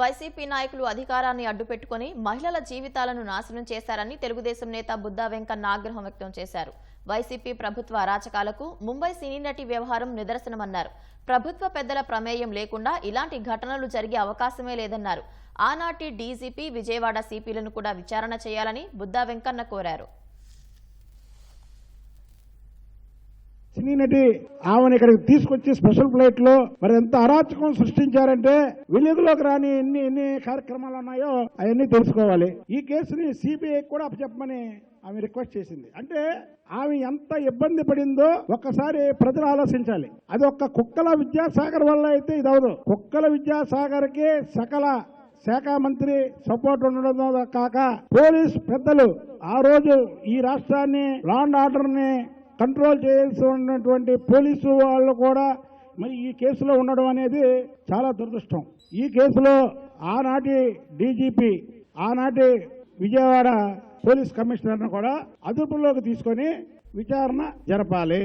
YCP నాయకులు అధికారాన్ని అడ్డుపెట్టుకుని మహిళల జీవితాలను నాశనం చేశారని తెలుగుదేశం నేత బుద్దా వెంకన్న ఆగ్రహం వ్యక్తం చేశారు. వైసీపీ ప్రభుత్వ అరాచకాలకు ముంబై సినీ నటి వ్యవహారం నిదర్శనమన్నారు. ప్రభుత్వ పెద్దల ప్రమేయం లేకుండా ఇలాంటి ఘటనలు జరిగే అవకాశమే లేదన్నారు. ఆనాటి డీజీపీ విజయవాడ సిపిలను కూడా విచారణ చేయాలని బుద్దా వెంకన్న కోరారు. సినీ నటి ఆమెను ఇక్కడికి తీసుకొచ్చి స్పెషల్ ఫ్లైట్లో మరి ఎంత అరాచకం సృష్టించారంటే విలేజ్లోకి రాని ఎన్ని ఎన్ని కార్యక్రమాలు ఉన్నాయో అవన్నీ తెలుసుకోవాలి. ఈ కేసుని సిబిఐ కూడా అప్పచెప్పమని ఆమె రిక్వెస్ట్ చేసింది. అంటే ఆమె ఎంత ఇబ్బంది పడిందో ఒక్కసారి ప్రజలు ఆలోచించాలి. అది ఒక్క కుక్కల విద్యాసాగర్ వల్ల అయితే ఇది అవదు కుక్కల విద్యాసాగర్కి సకల శాఖ మంత్రి సపోర్ట్ ఉండడం కాక పోలీస్ పెద్దలు ఆ రోజు ఈ రాష్ట్రాన్ని లా అండ్ ఆర్డర్ని కంట్రోల్ చేయాల్సి ఉన్నటువంటి పోలీసు వాళ్ళు కూడా మరి ఈ కేసులో ఉండడం అనేది చాలా దురదృష్టం. ఈ కేసులో ఆనాటి డీజీపీ ఆనాటి విజయవాడ పోలీస్ కమిషనర్ను కూడా అదుపులోకి తీసుకొని విచారణ జరపాలి.